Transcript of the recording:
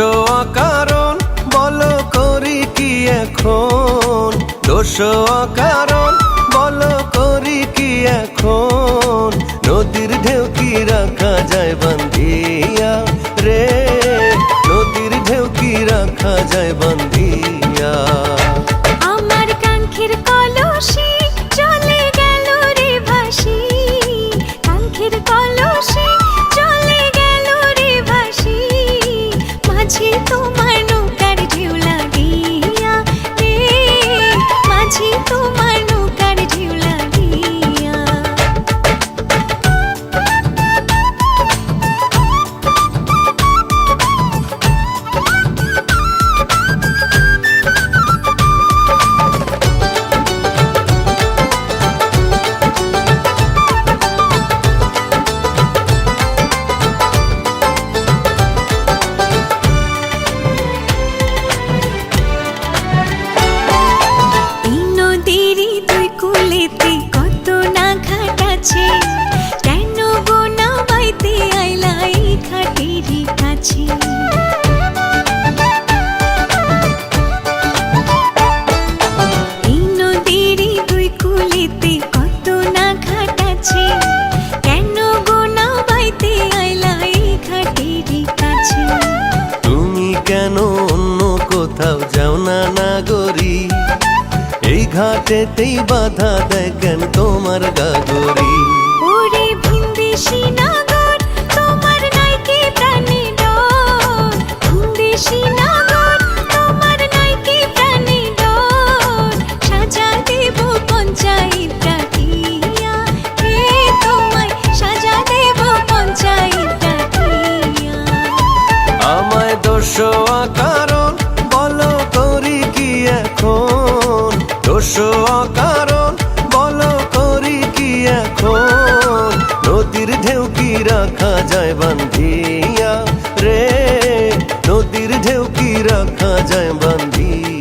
কারণ বলো করি কি এখন? দোষ কারণ বলো করি কি এখন? নদীর ঢেউ কি রাখা যায় বান্ধিয়া রে? নদীর ঢেউ কি রাখা যায় বন্ধ নদীরই দুই কুলেতে না ঘাট আছে? কেন গো না বাইতে আইলা এই ঘাটেরই কাছে? তুমি কেন অন্য কোথাও যাও না নাগরি? এই ঘাটেতেই বাধা দেয় কেন দোষ কারণ বলো করি কি এখন? দোষ কারণ বলো করি কি এখন? নদীর ঢেউ কি রাখা যায় বান্ধিয়া রে? নদীর ঢেউ কি রাখা যায় বান্ধিয়া?